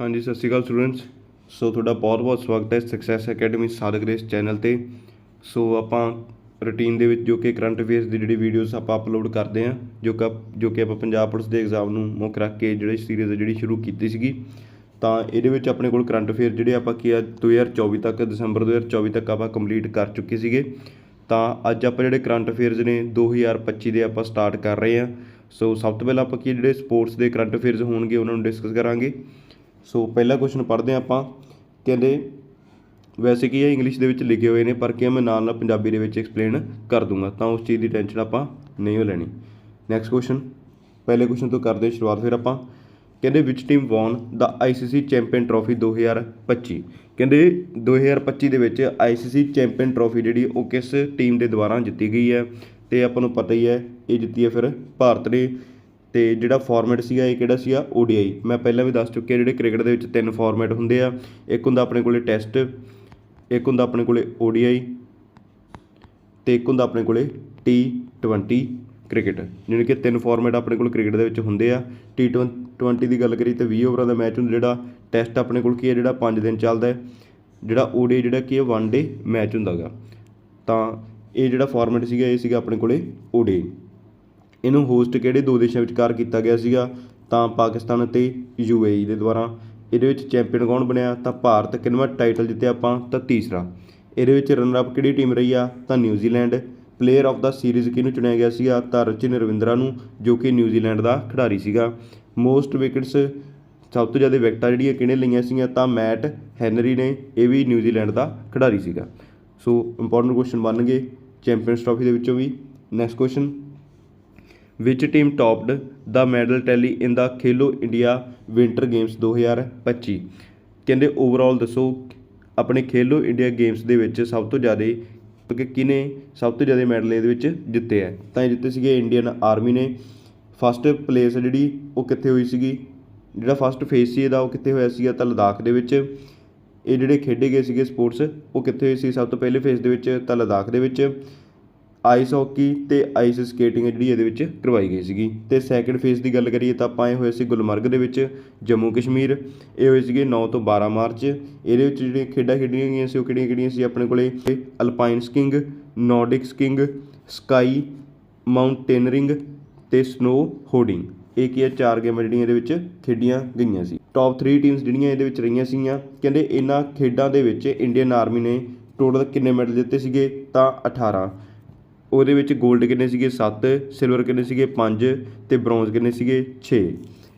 ਹਾਂਜੀ, ਸਤਿ ਸ਼੍ਰੀ ਅਕਾਲ ਸਟੂਡੈਂਟਸ ਸੋ ਤੁਹਾਡਾ ਬਹੁਤ-ਬਹੁਤ ਸਵਾਗਤ ਹੈ ਸਕਸੈਸ ਅਕੈਡਮੀ ਸਾਧਕ ਰੇਸ ਚੈਨਲ ਤੇ। ਸੋ ਆਪਾਂ ਰੁਟੀਨ ਦੇ ਵਿੱਚ ਜੋ ਕਿ ਕਰੰਟ ਅਫੇਅਰਸ ਦੀ ਜਿਹੜੀ ਵੀਡੀਓਜ਼ ਆਪਾਂ ਅਪਲੋਡ ਕਰਦੇ ਹਾਂ, ਜੋ ਕਿ ਜੋ ਕਿ ਆਪਾਂ ਪੰਜਾਬ ਪੁਲਿਸ ਦੇ ਐਗਜ਼ਾਮ ਨੂੰ ਮੁੱਖ ਰੱਖ ਕੇ ਜਿਹੜੀ ਸੀਰੀਜ਼ ਜਿਹੜੀ ਸ਼ੁਰੂ ਕੀਤੀ ਸੀਗੀ, ਤਾਂ ਇਹਦੇ ਵਿੱਚ ਆਪਣੇ ਕੋਲ ਕਰੰਟ ਅਫੇਅਰ ਜਿਹੜੇ ਆਪਾਂ ਕੀ ਆ 2024 ਤੱਕ, ਦਸੰਬਰ 2024 ਤੱਕ ਆਪਾਂ ਕੰਪਲੀਟ ਕਰ ਚੁੱਕੇ ਸੀਗੇ। ਤਾਂ ਅੱਜ ਆਪਾਂ ਜਿਹੜੇ ਕਰੰਟ ਅਫੇਅਰਸ ਨੇ 2025 ਦੇ ਆਪਾਂ ਸਟਾਰਟ ਕਰ ਰਹੇ ਹਾਂ। ਸੋ ਸਭ ਤੋਂ ਪਹਿਲਾਂ ਆਪਾਂ ਕੀ ਜਿਹੜੇ ਸਪੋਰਟਸ ਦੇ ਕਰੰਟ ਅਫੇਅਰਸ ਹੋਣਗੇ, ਉਹਨਾਂ ਨੂੰ ਡਿਸਕਸ ਕਰਾਂਗੇ। ਸੋ ਪਹਿਲਾ ਕੁਐਸਚਨ ਪੜ੍ਹਦੇ ਹਾਂ ਆਪਾਂ। ਕਹਿੰਦੇ, ਵੈਸੇ ਕੀ ਇਹ ਇੰਗਲਿਸ਼ ਦੇ ਵਿੱਚ ਲਿਖੇ ਹੋਏ ਨੇ, ਪਰ ਕੀ ਆ ਮੈਂ ਨਾਲ ਨਾਲ ਪੰਜਾਬੀ ਦੇ ਵਿੱਚ ਐਕਸਪਲੇਨ ਕਰ ਦੂੰਗਾ, ਤਾਂ ਉਸ ਚੀਜ਼ ਦੀ ਟੈਨਸ਼ਨ ਆਪਾਂ ਨਹੀਂ ਹੋ ਲੈਣੀ। ਨੈਕਸਟ ਕੁਐਸਚਨ ਪਹਿਲੇ ਕੁਐਸਚਨ ਤੋਂ ਕਰਦੇ ਹਾਂ ਸ਼ੁਰੂਆਤ, ਫਿਰ ਆਪਾਂ। ਕਹਿੰਦੇ ਵਿਚ team won the ICC champion trophy 2025 ਕਹਿੰਦੇ 2025 ਦੇ ਵਿੱਚ ਆਈਸੀਸੀ ਚੈਂਪੀਅਨ ਟਰੋਫੀ ਜਿਹੜੀ, ਉਹ ਕਿਸ ਟੀਮ ਦੇ ਦੁਆਰਾ ਜਿੱਤੀ ਗਈ ਹੈ? ਤੇ ਆਪਾਂ ਨੂੰ ਪਤਾ ਹੀ ਹੈ, ਇਹ ਜਿੱਤੀ ਹੈ ਫਿਰ ਭਾਰਤ ਨੇ। ਅਤੇ ਜਿਹੜਾ ਫਾਰਮੈਟ ਸੀਗਾ ਇਹ ਕਿਹੜਾ ਸੀਗਾ? ODI ਮੈਂ ਪਹਿਲਾਂ ਵੀ ਦੱਸ ਚੁੱਕਿਆ ਜਿਹੜੇ ਕ੍ਰਿਕਟ ਦੇ ਵਿੱਚ ਤਿੰਨ ਫਾਰਮੈਟ ਹੁੰਦੇ ਆ। ਇੱਕ ਹੁੰਦਾ ਆਪਣੇ ਕੋਲੇ ਟੈਸਟ ਇੱਕ ਹੁੰਦਾ ਆਪਣੇ ਕੋਲੇ ODI ਤੇ ਇੱਕ ਹੁੰਦਾ ਆਪਣੇ ਕੋਲੇ T20 ਕ੍ਰਿਕਟ ਜਾਣੀ ਕਿ ਤਿੰਨ ਫਾਰਮੈਟ ਆਪਣੇ ਕੋਲ ਕ੍ਰਿਕਟ ਦੇ ਵਿੱਚ ਹੁੰਦੇ ਆ। T20 ਦੀ ਗੱਲ ਕਰੀ ਤਾਂ 20 ਓਵਰਾਂ ਦਾ ਮੈਚ ਹੁੰਦਾ ਜਿਹੜਾ ਟੈਸਟ ਆਪਣੇ ਕੋਲ ਕੀ ਹੈ ਜਿਹੜਾ 5 ਦਿਨ ਚੱਲਦਾ ਹੈ। ਜਿਹੜਾ ODI ਜਿਹੜਾ ਕੀ ਹੈ ਵਨ ਡੇ ਮੈਚ ਹੁੰਦਾਗਾ। ਤਾਂ ਇਹ ਜਿਹੜਾ ਫਾਰਮੈਟ ਸੀਗਾ, ਇਹ ਸੀਗਾ ਆਪਣੇ ਕੋਲੇ ODI ਇਹਨੂੰ ਹੋਸਟ ਕਿਹੜੇ ਦੋ ਦੇਸ਼ਾਂ ਵਿਚਕਾਰ ਕੀਤਾ ਗਿਆ ਸੀਗਾ? ਤਾਂ ਪਾਕਿਸਤਾਨ ਅਤੇ UAE ਦੇ ਦੁਆਰਾ। ਇਹਦੇ ਵਿੱਚ ਚੈਂਪੀਅਨ ਕੌਣ ਬਣਿਆ? ਤਾਂ ਭਾਰਤ। ਕਿੰਨਵਾਂ ਟਾਈਟਲ ਜਿੱਤਿਆ ਆਪਾਂ? ਤਾਂ ਤੀਸਰਾ। ਇਹਦੇ ਵਿੱਚ ਰਨਰ ਅਪ ਕਿਹੜੀ ਟੀਮ ਰਹੀ ਆ? ਤਾਂ New Zealand player of the series ਕਿਹਨੂੰ ਚੁਣਿਆ ਗਿਆ ਸੀਗਾ? ਤਾਂ ਰਚਿਨ ਰਵਿੰਦਰਾ ਨੂੰ, ਜੋ ਕਿ ਨਿਊਜ਼ੀਲੈਂਡ ਦਾ ਖਿਡਾਰੀ ਸੀਗਾ। ਮੋਸਟ ਵਿਕਟਸ ਸਭ ਤੋਂ ਜ਼ਿਆਦਾ ਵਿਕਟਾਂ ਜਿਹੜੀਆਂ ਕਿਹਨੇ ਲਈਆਂ ਸੀਗੀਆਂ? ਤਾਂ ਮੈਟ ਹੈਨਰੀ ਨੇ, ਇਹ ਵੀ ਨਿਊਜ਼ੀਲੈਂਡ ਦਾ ਖਿਡਾਰੀ ਸੀਗਾ। ਸੋ ਇੰਪੋਰਟੈਂਟ ਕੁਐਸਚਨ ਬਣ ਗਏ ਚੈਂਪੀਅਨਸ ਟਰਾਫੀ ਦੇ ਵਿੱਚੋਂ ਵੀ। Next question which team topped the medal tally in the Khelo India winter games 2025 ਕਹਿੰਦੇ ਓਵਰਆਲ ਦੱਸੋ, ਆਪਣੇ ਖੇਲੋ ਇੰਡੀਆ ਗੇਮਸ ਦੇ ਵਿੱਚ ਸਭ ਤੋਂ ਜ਼ਿਆਦਾ ਕਿ ਕਿਨੇ ਸਭ ਤੋਂ ਜ਼ਿਆਦਾ ਮੈਡਲ ਇਹਦੇ ਵਿੱਚ ਜਿੱਤੇ ਹੈ? ਤਾਂ ਇਹ ਜਿੱਤੇ ਸੀਗੇ ਇੰਡੀਅਨ ਆਰਮੀ ਨੇ। ਫਸਟ ਪਲੇਸ ਜਿਹੜੀ, ਉਹ ਕਿੱਥੇ ਹੋਈ ਸੀਗੀ? ਜਿਹੜਾ ਫਸਟ ਫੇਸ ਸੀ ਇਹਦਾ, ਉਹ ਕਿੱਥੇ ਹੋਇਆ ਸੀਗਾ? ਤਾਂ ਲਦਾਖ ਦੇ ਵਿੱਚ। ਇਹ ਜਿਹੜੇ ਖੇਡੇ ਗਏ ਸੀਗੇ ਸਪੋਰਟਸ ਉਹ ਕਿੱਥੇ ਹੋਏ ਸੀ? ਸਭ ਤੋਂ ਪਹਿਲੇ ਫੇਸ ਦੇ ਵਿੱਚ ਤਾਂ ਲਦਾਖ ਦੇ ਵਿੱਚ। ਆਈਸ ਹਾਕੀ ਅਤੇ ਆਈਸ ਸਕੇਟਿੰਗ ਜਿਹੜੀ ਇਹਦੇ ਵਿੱਚ ਕਰਵਾਈ ਗਈ ਸੀਗੀ। ਅਤੇ ਸੈਕਿੰਡ ਫੇਸ ਦੀ ਗੱਲ ਕਰੀਏ ਤਾਂ ਆਪਾਂ ਇਹ ਹੋਏ ਸੀ ਗੁਲਮਰਗ ਦੇ ਵਿੱਚ, ਜੰਮੂ ਕਸ਼ਮੀਰ। ਇਹ ਹੋਏ ਸੀਗੇ ਨੌ ਤੋਂ 12 ਮਾਰਚ। ਇਹਦੇ ਵਿੱਚ ਜਿਹੜੀਆਂ ਖੇਡਾਂ ਖੇਡੀਆਂ ਗਈਆਂ ਸੀ ਉਹ ਕਿਹੜੀਆਂ ਕਿਹੜੀਆਂ ਸੀ? ਆਪਣੇ ਕੋਲੇ alpine skiing nordic skiing ski mountaineering ਅਤੇ ਸਨੋ ਹੋਡਿੰਗ ਇਹ ਕੀ ਹੈ ਚਾਰ ਗੇਮਾਂ ਜਿਹੜੀਆਂ ਇਹਦੇ ਵਿੱਚ ਖੇਡੀਆਂ ਗਈਆਂ ਸੀ। ਟੌਪ 3 ਟੀਮਸ ਜਿਹੜੀਆਂ ਇਹਦੇ ਵਿੱਚ ਰਹੀਆਂ ਸੀਗੀਆਂ। ਕਹਿੰਦੇ ਇਹਨਾਂ ਖੇਡਾਂ ਦੇ ਵਿੱਚ ਇੰਡੀਅਨ ਆਰਮੀ ਨੇ ਟੋਟਲ ਕਿੰਨੇ ਮੈਡਲ ਜਿੱਤੇ ਸੀਗੇ? ਤਾਂ 18 ਉਹਦੇ ਵਿੱਚ 골ਡ ਕਿੰਨੇ ਸੀਗੇ? 7 ਸਿਲਵਰ ਕਿੰਨੇ ਸੀਗੇ? 5 ਅਤੇ ਬ੍ਰੌਂਜ਼ ਕਿੰਨੇ ਸੀਗੇ? 6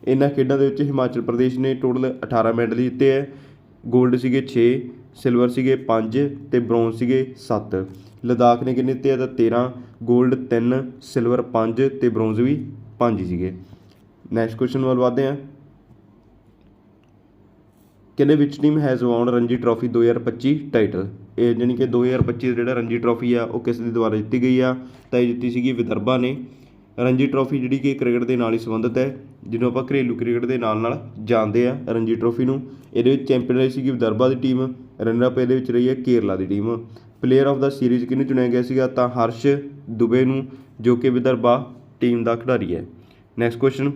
ਇਹਨਾਂ ਖੇਡਾਂ ਦੇ ਵਿੱਚ ਹਿਮਾਚਲ ਪ੍ਰਦੇਸ਼ ਨੇ ਟੋਟਲ 18 ਮੈਡਲ ਜਿੱਤੇ ਹੈ 골ਡ ਸੀਗੇ 6 ਸਿਲਵਰ ਸੀਗੇ 5 ਤੇ ਬ੍ਰੌਂਜ਼ ਸੀਗੇ 7 ਲਦਾਖ ਨੇ ਕਿੰਨੇ ਦਿੱਤੇ ਆ? ਤਾਂ 13 골ਡ 3 ਸਿਲਵਰ 5 ਤੇ ਬ੍ਰੌਂਜ਼ ਵੀ 5 ਸੀਗੇ। ਨੈਕਸਟ ਕੁਐਸਚਨ ਵੱਲ ਵਧਦੇ ਆ ਕਹਿੰਦੇ ਵਿੱਚ team has won Ranji trophy 2025 title ਜਾਣੀ ਕਿ 2025 ਦਾ ਜਿਹੜਾ ਰਣਜੀ ਟਰਾਫੀ ਆ, ਉਹ ਕਿਸ ਦੇ ਦੁਆਰਾ ਜਿੱਤੀ ਗਈ ਆ? ਤਾਂ ਇਹ ਜਿੱਤੀ ਸੀਗੀ ਵਿਦਰਭਾ ਨੇ। ਰਣਜੀ ਟਰਾਫੀ ਜਿਹੜੀ ਕਿ ਕ੍ਰਿਕਟ ਦੇ ਨਾਲ ਹੀ ਸੰਬੰਧਿਤ ਹੈ, ਜਿਹਨੂੰ ਆਪਾਂ ਘਰੇਲੂ ਕ੍ਰਿਕਟ ਦੇ ਨਾਲ ਨਾਲ ਜਾਣਦੇ ਆ ਰਣਜੀ ਟਰਾਫੀ ਨੂੰ। ਇਹਦੇ ਵਿੱਚ ਚੈਂਪੀਅਨ ਰਹੀ ਸੀਗੀ ਵਿਦਰਭਾ ਦੀ ਟੀਮ ਰਨਰ ਅਪ ਇਹਦੇ ਵਿੱਚ ਰਹੀ ਹੈ ਕੇਰਲਾ ਦੀ team. Player of the series ਕਿਹਨੂੰ ਚੁਣਿਆ ਗਿਆ ਸੀਗਾ? ਤਾਂ ਹਰਸ਼ ਦੁਬੇ ਨੂੰ, ਜੋ ਕਿ ਵਿਦਰਭਾ ਟੀਮ ਦਾ ਖਿਡਾਰੀ ਹੈ। ਨੈਕਸਟ ਕੁਐਸਚਨ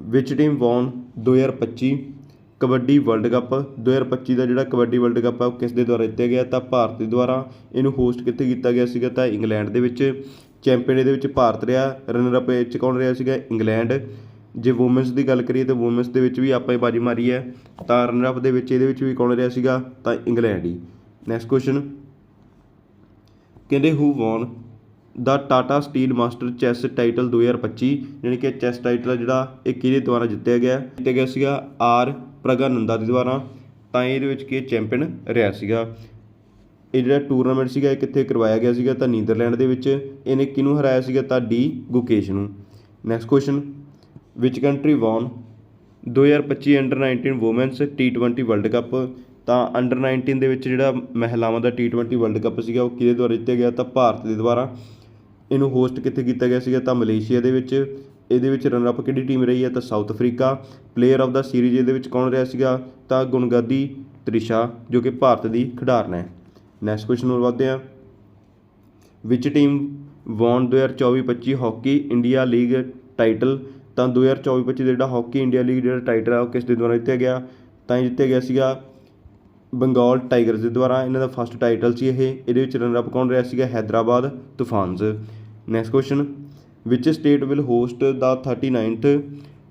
ਵਿਚ team won 2025 kabaddi world cup 2025 ਦਾ ਜਿਹੜਾ ਕਬੱਡੀ ਵਰਲਡ ਕੱਪ ਹੈ ਉਹ ਕਿਸ ਦੇ ਦੁਆਰਾ ਜਿੱਤਿਆ ਗਿਆ? ਤਾਂ ਭਾਰਤ ਦੇ ਦੁਆਰਾ ਇਹਨੂੰ ਹੋਸਟ ਕਿੱਥੇ ਕੀਤਾ ਗਿਆ ਸੀਗਾ? ਤਾਂ ਇੰਗਲੈਂਡ ਦੇ ਵਿੱਚ ਚੈਂਪੀਅਨ ਇਹਦੇ ਵਿੱਚ ਭਾਰਤ ਰਿਹਾ ਰਨਰ ਅਪ ਵਿੱਚ ਕੌਣ ਰਿਹਾ ਸੀਗਾ? ਇੰਗਲੈਂਡ। ਜੇ ਵੂਮੈਨਸ ਦੀ ਗੱਲ ਕਰੀਏ ਤਾਂ ਵੂਮੈਨਸ ਦੇ ਵਿੱਚ ਵੀ ਆਪਾਂ ਹੀ ਬਾਜੀ ਮਾਰੀ ਹੈ। ਤਾਂ ਰਨਰ ਅਪ ਦੇ ਵਿੱਚ ਇਹਦੇ ਵਿੱਚ ਵੀ ਕੌਣ ਰਿਹਾ ਸੀਗਾ? ਤਾਂ ਇੰਗਲੈਂਡ ਹੀ। ਨੈਕਸਟ ਕੁਐਸਚਨ ਕਹਿੰਦੇ who won the Tata Steel master chess title 2025 ਯਾਨੀ ਕਿ ਚੈਸ ਟਾਈਟਲ ਜਿਹੜਾ ਇਹ ਕਿਹਦੇ ਦੁਆਰਾ ਜਿੱਤਿਆ ਗਿਆ? ਜਿੱਤਿਆ ਗਿਆ ਸੀਗਾ ਆਰ ਪ੍ਰਗਾ ਨੰਦਾ ਦੇ ਦੁਆਰਾ, ਤਾਂ ਇਹਦੇ ਵਿੱਚ ਕੀ ਚੈਂਪੀਅਨ ਰਿਹਾ ਸੀਗਾ? ਇਹ ਜਿਹੜਾ ਟੂਰਨਾਮੈਂਟ ਸੀਗਾ, ਇਹ ਕਿੱਥੇ ਕਰਵਾਇਆ ਗਿਆ ਸੀਗਾ? ਤਾਂ ਨੀਦਰਲੈਂਡ ਦੇ ਵਿੱਚ। ਇਹਨੇ ਕਿਹਨੂੰ ਹਰਾਇਆ ਸੀਗਾ? ਤਾਂ ਡੀ ਗੁਕੇਸ਼ ਨੂੰ। ਨੈਕਸਟ ਕੁਐਸਚਨ ਵਿਚ country won 2025 under 19 women's T20 world cup ਤਾਂ ਅੰਡਰ 19 ਦੇ ਵਿੱਚ ਜਿਹੜਾ ਮਹਿਲਾਵਾਂ ਦਾ T20 ਵਰਲਡ ਕੱਪ ਸੀਗਾ, ਉਹ ਕਿਹਦੇ ਦੁਆਰਾ ਜਿੱਤਿਆ ਗਿਆ? ਤਾਂ ਭਾਰਤ ਦੇ ਦੁਆਰਾ। ਇਹਨੂੰ ਹੋਸਟ ਕਿੱਥੇ ਕੀਤਾ ਗਿਆ ਸੀਗਾ? ਤਾਂ ਮਲੇਸ਼ੀਆ ਦੇ ਵਿੱਚ। ਇਹਦੇ ਵਿੱਚ ਰਨਰ ਅਪ ਕਿਹੜੀ ਟੀਮ ਰਹੀ ਹੈ? ਤਾਂ South Africa player of the series ਇਹਦੇ ਵਿੱਚ ਕੌਣ ਰਿਹਾ ਸੀਗਾ? ਤਾਂ ਗੁਨਗਾਦੀ ਤ੍ਰਿਸ਼ਾ, ਜੋ ਕਿ ਭਾਰਤ ਦੀ ਖਿਡਾਰਨ ਹੈ। ਨੈਕਸਟ ਕੁਐਸਚਨ ਹੋਰ ਵਧਦੇ ਹਾਂ। ਵਿਚ team won 2024-25 hockey India league title ਤਾਂ 2024-25 ਦਾ ਜਿਹੜਾ ਹਾਕੀ ਇੰਡੀਆ ਲੀਗ ਜਿਹੜਾ ਟਾਈਟਲ ਆ, ਉਹ ਕਿਸ ਦੇ ਦੁਆਰਾ ਜਿੱਤਿਆ ਗਿਆ? ਤਾਂ ਇਹ ਜਿੱਤਿਆ ਗਿਆ ਸੀਗਾ ਬੰਗਾਲ ਟਾਈਗਰਸ ਦੇ ਦੁਆਰਾ। ਇਹਨਾਂ ਦਾ ਫਸਟ ਟਾਈਟਲ ਸੀ ਇਹ। ਇਹਦੇ ਵਿੱਚ ਰਨਰ ਅਪ ਕੌਣ ਰਿਹਾ ਸੀਗਾ? ਹੈਦਰਾਬਾਦ ਤੂਫਾਨਜ਼ ਨੈਕਸਟ ਕੁਐਸਚਨ ਵਿੱਚ state will host the 39th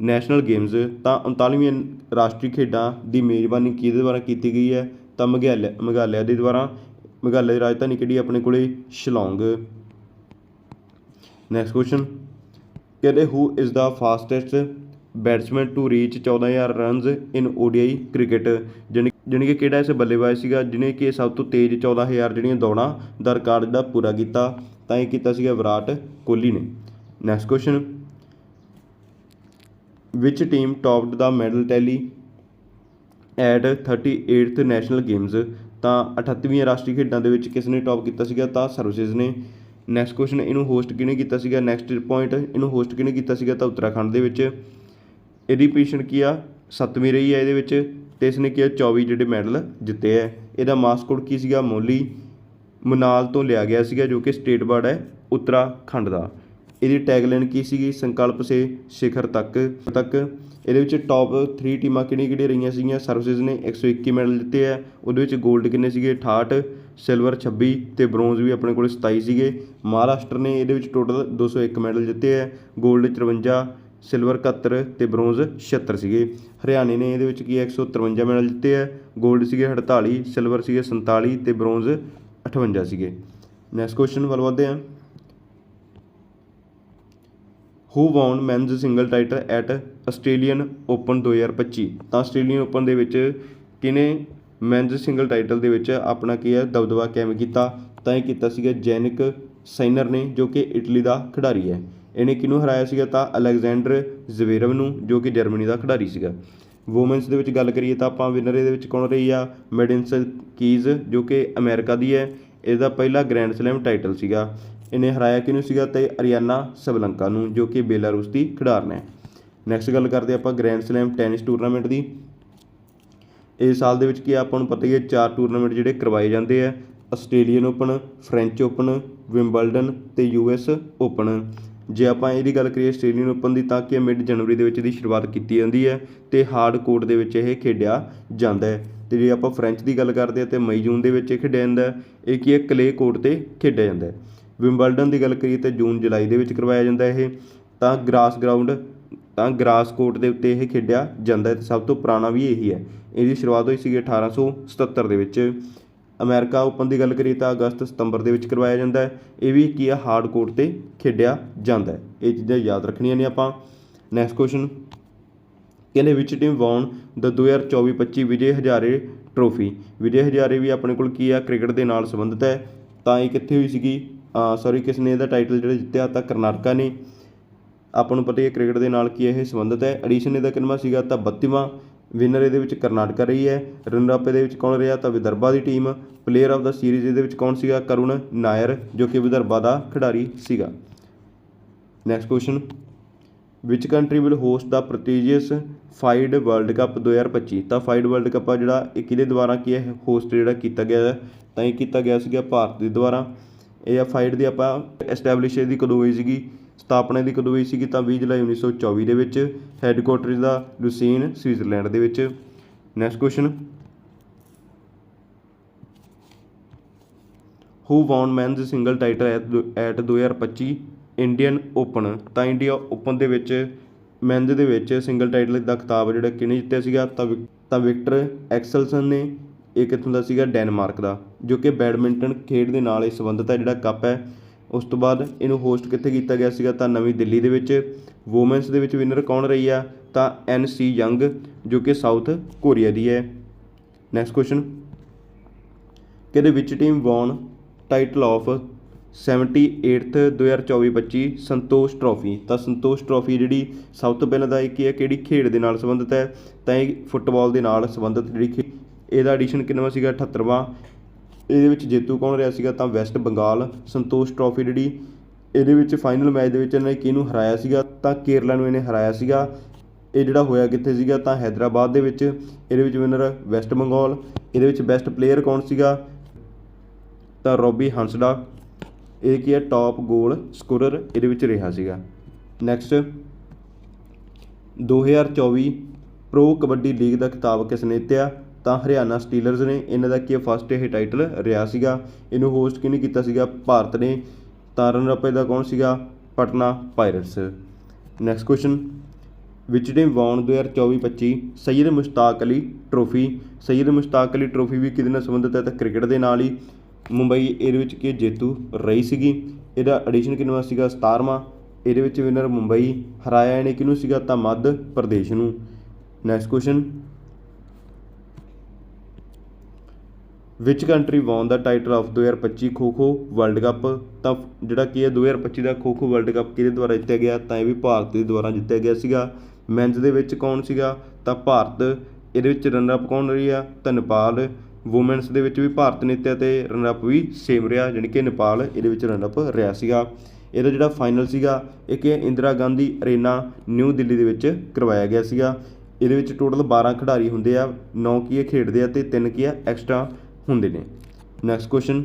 national games ਤਾਂ 39ਵੀਂ ਰਾਸ਼ਟਰੀ ਖੇਡਾਂ ਦੀ ਮੇਜ਼ਬਾਨੀ ਕਿਹਦੇ ਦੁਆਰਾ ਕੀਤੀ ਗਈ ਹੈ? ਤਾਂ ਮੇਘਾਲਿਆ ਮੇਘਾਲਿਆ ਦੇ ਦੁਆਰਾ। ਮੇਘਾਲਿਆ ਦੀ ਰਾਜਧਾਨੀ ਕਿਹੜੀ ਆਪਣੇ ਕੋਲੇ ਸ਼ਿਲੌਂਗ। ਨੈਕਸਟ ਕੁਐਸਚਨ ਕਹਿੰਦੇ who is the fastest batsman to reach 14000 runs in ODI cricket ਜਾਣੀ ਜਾਣੀ ਕਿ ਕਿਹੜਾ ਇਸ ਬੱਲੇਬਾਜ਼ ਸੀਗਾ ਜਿਹਨੇ ਕਿ ਸਭ ਤੋਂ ਤੇਜ਼ 14000 ਜਿਹੜੀਆਂ ਦੌੜਾਂ ਦਾ ਰਿਕਾਰਡ ਜਿਹੜਾ ਪੂਰਾ ਕੀਤਾ? ਤਾਂ ਇਹ ਕੀਤਾ ਸੀਗਾ ਵਿਰਾਟ ਕੋਹਲੀ ਨੇ। Next question which team topped the medal tally at 38th national games ਤਾਂ 38ਵੀਂ ਰਾਸ਼ਟਰੀ ਖੇਡਾਂ ਦੇ ਵਿੱਚ ਕਿਸ ਨੇ ਟੌਪ ਕੀਤਾ ਸੀਗਾ? ਤਾਂ ਸਰਵਿਸਿਜ਼ ਨੇ। ਨੈਕਸਟ ਕੁਐਸਚਨ ਇਹਨੂੰ ਹੋਸਟ ਕਿਹਨੇ ਕੀਤਾ ਸੀਗਾ? ਨੈਕਸਟ ਪੁਆਇੰਟ ਇਹਨੂੰ ਹੋਸਟ ਕਿਹਨੇ ਕੀਤਾ ਸੀਗਾ? ਤਾਂ ਉੱਤਰਾਖੰਡ ਦੇ ਵਿੱਚ। ਇਹਦੀ ਪੋਜੀਸ਼ਨ ਕੀ ਆ? ਸੱਤਵੀਂ ਰਹੀ ਹੈ ਇਹਦੇ ਵਿੱਚ ਤੇ ਇਸਨੇ ਕੀ ਆ? 24 ਜਿਹੜੇ ਮੈਡਲ ਜਿੱਤੇ ਹੈ ਇਹਦਾ ਮਾਸਕੋਟ ਕੀ ਸੀਗਾ? ਮੋਲੀ ਮਨਾਲ ਤੋਂ ਲਿਆ ਗਿਆ ਸੀਗਾ, ਜੋ ਕਿ ਸਟੇਟ ਬਰਡ ਹੈ, ਉੱਤਰਾਖੰਡ ਦਾ। ਇਹਦੀ ਟੈਗਲਾਈਨ ਕੀ ਸੀਗੀ? ਸੰਕਲਪ ਸੇ ਸਿਖਰ ਤੱਕ। ਤੱਕ ਇਹਦੇ ਵਿੱਚ ਟੌਪ 3 ਟੀਮਾਂ ਕਿਹੜੀਆਂ ਕਿਹੜੀਆਂ ਰਹੀਆਂ ਸੀਗੀਆਂ? ਸਰਵਿਸਿਜ਼ ਨੇ 121 ਮੈਡਲ ਜਿੱਤੇ ਆ। ਉਹਦੇ ਵਿੱਚ 골ਡ ਕਿੰਨੇ ਸੀਗੇ? 68 ਸਿਲਵਰ 26 ਤੇ ਬ੍ਰੌਂਜ਼ ਵੀ ਆਪਣੇ ਕੋਲ 27 ਸੀਗੇ। ਮਹਾਰਾਸ਼ਟਰ ਨੇ ਇਹਦੇ ਵਿੱਚ ਟੋਟਲ 201 ਮੈਡਲ ਜਿੱਤੇ ਆ। 골ਡ 54 ਸਿਲਵਰ 71 ਤੇ ਬ੍ਰੌਂਜ਼ 76 ਸੀਗੇ। ਹਰਿਆਣੇ ਨੇ ਇਹਦੇ ਵਿੱਚ ਕੀ 153 ਮੈਡਲ ਜਿੱਤੇ ਆ। 골ਡ ਸੀਗੇ 48 ਸਿਲਵਰ ਸੀਗੇ 47 ਤੇ ਬ੍ਰੌਂਜ਼ 58 ਸੀਗੇ। ਨੈਕਸਟ ਕੁਐਸਚਨ ਵੱਲ ਵਧਦੇ ਆ who won men's single title at Australian open 2025 ਤਾਂ ਆਸਟ੍ਰੇਲੀਅਨ ਓਪਨ ਦੇ ਵਿੱਚ ਕਿਹਨੇ ਮੈਨਜ਼ ਸਿੰਗਲ ਟਾਈਟਲ ਦੇ ਵਿੱਚ ਆਪਣਾ ਕੀ ਹੈ, ਦਬਦਬਾ ਕਾਇਮ ਕੀਤਾ? ਤਾਂ ਇਹ ਕੀਤਾ ਸੀਗਾ ਜੈਨਿਕ ਸਾਈਨਰ ਨੇ, ਜੋ ਕਿ ਇਟਲੀ ਦਾ ਖਿਡਾਰੀ ਹੈ। ਇਹਨੇ ਕਿਹਨੂੰ ਹਰਾਇਆ ਸੀਗਾ? ਤਾਂ ਅਲੈਗਜ਼ੈਂਡਰ ਜ਼ਵੇਰਵ ਨੂੰ, ਜੋ ਕਿ ਜਰਮਨੀ ਦਾ ਖਿਡਾਰੀ ਸੀਗਾ। ਵੂਮੈਨਸ ਦੇ ਵਿੱਚ ਗੱਲ ਕਰੀਏ ਤਾਂ ਆਪਾਂ ਵਿਨਰ ਇਹਦੇ ਵਿੱਚ ਕੌਣ ਰਹੀ ਆ? ਮੈਡਿਨਸ ਕੀਜ਼ ਜੋ ਕਿ ਅਮਰੀਕਾ ਦੀ ਹੈ। ਇਹਦਾ ਪਹਿਲਾ ਗ੍ਰੈਂਡ ਸਲੈਮ ਟਾਈਟਲ ਸੀਗਾ। ਇਹਨੇ ਹਰਾਇਆ ਕਿਹਨੂੰ ਸੀਗਾ ਤੇ ਅਰੀਆਨਾ ਸਬਲੰਕਾ ਨੂੰ, ਜੋ ਕਿ ਬੇਲਾਰੂਸ ਦੀ ਖਿਡਾਰਨ ਹੈ ਨੈਕਸਟ ਗੱਲ ਕਰਦੇ ਆਪਾਂ ਗ੍ਰੈਂਡ ਸਲੈਮ ਟੈਨਿਸ ਟੂਰਨਾਮੈਂਟ ਦੀ। ਇਸ ਸਾਲ ਦੇ ਵਿੱਚ ਕੀ ਆਪਾਂ ਨੂੰ ਪਤਾ ਹੀ ਹੈ, ਚਾਰ ਟੂਰਨਾਮੈਂਟ ਜਿਹੜੇ ਕਰਵਾਏ ਜਾਂਦੇ ਆ। Australian open French open Wimbledon ਤੇ ਯੂਐਸ ਓਪਨ ਜੇ ਆਪਾਂ ਇਹਦੀ ਗੱਲ ਕਰੀਏ ਆਸਟ੍ਰੇਲੀਅਨ ਓਪਨ ਦੀ, ਤਾਂ ਕਿ ਮਿਡ ਜਨਵਰੀ ਦੇ ਵਿੱਚ ਇਹਦੀ ਸ਼ੁਰੂਆਤ ਕੀਤੀ ਜਾਂਦੀ ਹੈ ਤੇ ਹਾਰਡ ਕੋਰਟ ਦੇ ਵਿੱਚ ਇਹ ਖੇਡਿਆ ਜਾਂਦਾ ਹੈ। ਤੇ ਜੇ ਆਪਾਂ ਫ੍ਰੈਂਚ ਦੀ ਗੱਲ ਕਰਦੇ ਆ, ਤੇ ਮਈ ਜੂਨ ਦੇ ਵਿੱਚ ਇਹ ਖੇਡਿਆ ਜਾਂਦਾ ਇਹ ਕੀ ਹੈ ਕਲੇ ਕੋਰਟ ਤੇ ਖੇਡਿਆ ਜਾਂਦਾ ਹੈ। ਵਿੰਬਲਡਨ ਦੀ ਗੱਲ ਕਰੀਏ ਤਾਂ ਜੂਨ, ਜੁਲਾਈ ਦੇ ਵਿੱਚ ਕਰਵਾਇਆ ਜਾਂਦਾ ਇਹ, ਤਾਂ ਗ੍ਰਾਸ ਗਰਾਊਂਡ, ਤਾਂ ਗ੍ਰਾਸ ਕੋਰਟ ਦੇ ਉੱਤੇ ਇਹ ਖੇਡਿਆ ਜਾਂਦਾ ਹੈ ਤੇ ਸਭ ਤੋਂ ਪੁਰਾਣਾ ਵੀ ਇਹੀ ਹੈ। ਇਹਦੀ ਸ਼ੁਰੂਆਤ ਹੋਈ ਸੀਗੀ 1877 ਦੇ ਵਿੱਚ। ਅਮਰੀਕਾ ਓਪਨ ਦੀ ਗੱਲ ਕਰੀਏ ਤਾਂ ਅਗਸਤ, ਸਤੰਬਰ ਦੇ ਵਿੱਚ ਕਰਵਾਇਆ ਜਾਂਦਾ ਹੈ। ਇਹ ਵੀ ਕੀ ਆ, ਹਾਰਡ ਕੋਰਟ ਤੇ ਖੇਡਿਆ ਜਾਂਦਾ ਹੈ। ਇਹ ਚੀਜ਼ਾਂ ਯਾਦ ਰੱਖਣੀਆਂ ਨੇ ਆਪਾਂ। ਨੈਕਸਟ ਕੁਐਸਚਨ ਕਹਿੰਦੇ ਵਿੱਚ ਟੀਮ ਵੌਨ ਦਾ 2024-25 ਵਿਜੇ ਹਜ਼ਾਰੇ ਟਰੋਫੀ ਵਿਜੇ ਹਜ਼ਾਰੇ ਵੀ ਆਪਣੇ ਕੋਲ ਕੀ ਆ, ਕ੍ਰਿਕਟ ਦੇ ਨਾਲ ਸੰਬੰਧਿਤ ਹੈ। ਤਾਂ ਇਹ ਕਿੱਥੇ ਹੋਈ ਸੀਗੀ? ਸੌਰੀ ਕਿਸ ਨੇ ਇਹਦਾ ਟਾਈਟਲ ਜਿਹੜਾ ਜਿੱਤਿਆ, ਤਾਂ ਕਰਨਾਟਕਾ ਨੇ। ਆਪਾਂ ਨੂੰ ਪਤਾ ਹੀ ਹੈ ਕ੍ਰਿਕਟ ਦੇ ਨਾਲ ਕੀ ਇਹ ਸੰਬੰਧਿਤ ਹੈ। ਐਡੀਸ਼ਨ ਇਹਦਾ ਕਿੰਨਵਾਂ ਸੀਗਾ? ਤਾਂ 32ਵਾਂ ਵਿਨਰ ਇਹਦੇ ਵਿੱਚ ਕਰਨਾਟਕਾ ਰਹੀ ਹੈ। ਰਨਰ ਅਪ ਇਹਦੇ ਵਿੱਚ ਕੌਣ ਰਿਹਾ? ਤਾਂ ਵਿਦਰਭਾ ਦੀ team player of the series ਇਹਦੇ ਵਿੱਚ ਕੌਣ ਸੀਗਾ? ਕਰੁਣ ਨਾਇਰ, ਜੋ ਕਿ ਵਿਦਰਭਾ ਦਾ ਖਿਡਾਰੀ ਸੀਗਾ। Next question which country will host the prestigious FIDE world cup 2025 ਤਾਂ ਫਾਈਡ ਵਰਲਡ ਕੱਪ ਆ ਜਿਹੜਾ, ਇਹ ਕਿਹਦੇ ਦੁਆਰਾ ਕੀ ਹੈ ਹੋਸਟ ਜਿਹੜਾ ਕੀਤਾ ਗਿਆ ਹੈ? ਤਾਂ ਇਹ ਕੀਤਾ ਗਿਆ ਸੀਗਾ ਭਾਰਤ ਦੇ ਦੁਆਰਾ। ਇਹ ਆ ਫਾਈਡ ਦੀ ਆਪਾਂ ਐਸਟੈਬਲਿਸ਼ ਦੀ ਕਦੋਂ ਹੋਈ ਸੀਗੀ? ਸਥਾਪਨਾ ਦੀ ਕਦੋਂ ਹੋਈ ਸੀਗੀ? ਤਾਂ 20 ਜੁਲਾਈ 1924 ਦੇ ਵਿੱਚ ਹੈੱਡਕੁਆਟਰ ਦਾ ਲੂਸੀਨ ਸਵਿਟਜ਼ਰਲੈਂਡ ਦੇ ਵਿੱਚ। Next question who won men's single title at 2025 Indian open ਤਾਂ ਇੰਡੀਆ ਓਪਨ ਦੇ ਵਿੱਚ ਮੈਨਜ਼ ਦੇ ਵਿੱਚ ਸਿੰਗਲ ਟਾਈਟਲ ਦਾ ਖਿਤਾਬ ਜਿਹੜਾ ਕਿਹਨੇ ਜਿੱਤਿਆ ਸੀਗਾ? ਤਾਂ ਵਿਕ- ਤਾਂ ਵਿਕਟਰ ਐਕਸਲਸਨ ਨੇ ਇਹ ਕਿੱਥੋਂ ਦਾ ਸੀਗਾ ਡੈਨਮਾਰਕ ਦਾ, ਜੋ ਕਿ ਬੈਡਮਿੰਟਨ ਖੇਡ ਦੇ ਨਾਲ ਇਹ ਸੰਬੰਧਿਤ ਹੈ, ਜਿਹੜਾ ਕੱਪ ਹੈ। ਉਸ ਤੋਂ ਬਾਅਦ ਇਹਨੂੰ ਹੋਸਟ ਕਿੱਥੇ ਕੀਤਾ ਗਿਆ ਸੀਗਾ? ਤਾਂ ਨਵੀਂ ਦਿੱਲੀ ਦੇ ਵਿੱਚ। ਵੂਮੈਨਸ ਦੇ ਵਿੱਚ ਵਿਨਰ ਕੌਣ ਰਹੀ ਆ? ਤਾਂ ਐਨ ਸੀ ਯੰਗ, ਜੋ ਕਿ ਸਾਊਥ ਕੋਰੀਆ ਦੀ ਹੈ। ਨੈਕਸਟ ਕੁਐਸਚਨ ਕਿਹਦੇ ਵਿੱਚ team won title of 78th 2024-25 Santosh trophy ਤਾਂ ਸੰਤੋਸ਼ ਟਰੋਫੀ ਜਿਹੜੀ ਸਭ ਤੋਂ ਪਹਿਲਾਂ ਤਾਂ ਇਹ ਕੀ ਹੈ? ਕਿਹੜੀ ਖੇਡ ਦੇ ਨਾਲ ਸੰਬੰਧਿਤ ਹੈ? ਤਾਂ ਇਹ ਫੁੱਟਬਾਲ ਦੇ ਨਾਲ ਸੰਬੰਧਿਤ ਜਿਹੜੀ ਖੇ- ਇਹਦਾ ਐਡੀਸ਼ਨ ਕਿੰਨਵਾਂ ਸੀਗਾ? 78ਵਾਂ ਇਹਦੇ ਵਿੱਚ ਜੇਤੂ ਕੌਣ ਰਿਹਾ ਸੀਗਾ? ਤਾਂ ਵੈਸਟ ਬੰਗਾਲ, ਸੰਤੋਸ਼ ਟਰੋਫੀ ਜਿਹੜੀ ਇਹਦੇ ਵਿੱਚ ਫਾਈਨਲ ਮੈਚ ਦੇ ਵਿੱਚ ਇਹਨੇ ਕਿਹਨੂੰ ਹਰਾਇਆ ਸੀਗਾ? ਤਾਂ ਕੇਰਲਾ ਨੂੰ ਇਹਨੇ ਹਰਾਇਆ ਸੀਗਾ। ਇਹ ਜਿਹੜਾ ਹੋਇਆ ਕਿੱਥੇ ਸੀਗਾ? ਤਾਂ ਹੈਦਰਾਬਾਦ ਦੇ ਵਿੱਚ। ਇਹਦੇ ਵਿੱਚ ਵਿਨਰ ਵੈਸਟ ਬੰਗਾਲ। ਇਹਦੇ ਵਿੱਚ ਬੈਸਟ ਪਲੇਅਰ ਕੌਣ ਸੀਗਾ? ਤਾਂ ਰੋਬੀ ਹੰਸਡਾ ਇਹ ਕੀ ਹੈ? ਟਾਪ ਗੋਲ ਸਕੋਰਰ ਇਹਦੇ ਵਿੱਚ ਰਿਹਾ ਸੀਗਾ। ਨੈਕਸਟ 2024 ਪ੍ਰੋ ਕਬੱਡੀ ਲੀਗ ਦਾ ਖਿਤਾਬ ਕਿਸ ਨੇ ਜਿੱਤਿਆ? ਤਾਂ ਹਰਿਆਣਾ ਸਟੀਲਰਸ ਨੇ ਇਹਨਾਂ ਦਾ ਕੀ ਫਸਟ ਇਹ ਟਾਈਟਲ ਰਿਹਾ ਸੀਗਾ। ਇਹਨੂੰ ਹੋਸਟ ਕਿਹਨੇ ਕੀਤਾ ਸੀਗਾ? ਭਾਰਤ ਨੇ। ਤਾਂ ਰਨਰ ਅਪ ਇਹਦਾ ਕੌਣ ਸੀਗਾ? ਪਟਨਾ ਪਾਇਰਟਸ ਨੈਕਸਟ ਕੁਐਸਚਨ ਵਿਚ ਨੇ won 2024-25 Syed Mushtaq Ali trophy Syed Mushtaq Ali trophy ਵੀ ਕਿਹਦੇ ਨਾਲ ਸੰਬੰਧਿਤ ਹੈ? ਤਾਂ ਕ੍ਰਿਕਟ ਦੇ ਨਾਲ ਹੀ। ਮੁੰਬਈ ਇਹਦੇ ਵਿੱਚ ਕੀ ਜੇਤੂ ਰਹੀ ਸੀਗੀ। ਇਹਦਾ ਐਡੀਸ਼ਨ ਕਿੰਨਵਾਂ ਸੀਗਾ? 17ਵਾਂ ਇਹਦੇ ਵਿੱਚ ਵਿਨਰ ਮੁੰਬਈ। ਹਰਾਇਆ ਇਹਨੇ ਕਿਹਨੂੰ ਸੀਗਾ? ਤਾਂ ਮੱਧ ਪ੍ਰਦੇਸ਼ ਨੂੰ। Next question which country won the title of 2025 kho kho world cup ਤਾਂ ਜਿਹੜਾ ਕੀ ਹੈ 2025 ਦਾ ਖੋ ਖੋ ਵਰਲਡ ਕੱਪ ਕਿਹਦੇ ਦੁਆਰਾ ਜਿੱਤਿਆ ਗਿਆ? ਤਾਂ ਇਹ ਵੀ ਭਾਰਤ ਦੇ ਦੁਆਰਾ ਜਿੱਤਿਆ ਗਿਆ ਸੀਗਾ। ਮੈਨਜ਼ ਦੇ ਵਿੱਚ ਕੌਣ ਸੀਗਾ? ਤਾਂ ਭਾਰਤ। ਇਹਦੇ ਵਿੱਚ ਰਨਰ ਅਪ ਕੌਣ ਰਹੀ ਆ? ਤਾਂ ਨੇਪਾਲ। ਵੂਮੈਨਸ ਦੇ ਵਿੱਚ ਵੀ ਭਾਰਤ ਨੇ ਜਿੱਤਿਆ ਤੇ ਰਨਰ ਅਪ ਵੀ ਸੇਮ ਰਿਹਾ, ਜਾਣੀ ਕਿ ਨੇਪਾਲ ਇਹਦੇ ਵਿੱਚ ਰਨਰ ਅਪ ਰਿਹਾ ਸੀਗਾ। ਇਹਦਾ ਜਿਹੜਾ ਫਾਈਨਲ ਸੀਗਾ, ਇਹ ਕਿ ਇੰਦਰਾ ਗਾਂਧੀ ਅਰੇਨਾ ਨਿਊ ਦਿੱਲੀ ਦੇ ਵਿੱਚ ਕਰਵਾਇਆ ਗਿਆ ਸੀਗਾ। ਇਹਦੇ ਵਿੱਚ ਟੋਟਲ 12 ਖਿਡਾਰੀ ਹੁੰਦੇ ਆ। 9 ਕੀ ਇਹ ਖੇਡਦੇ ਆ ਤੇ 3 ਕੀ ਆ ਐਕਸਟਰਾ ਹੁੰਦੇ ਨੇ। Next question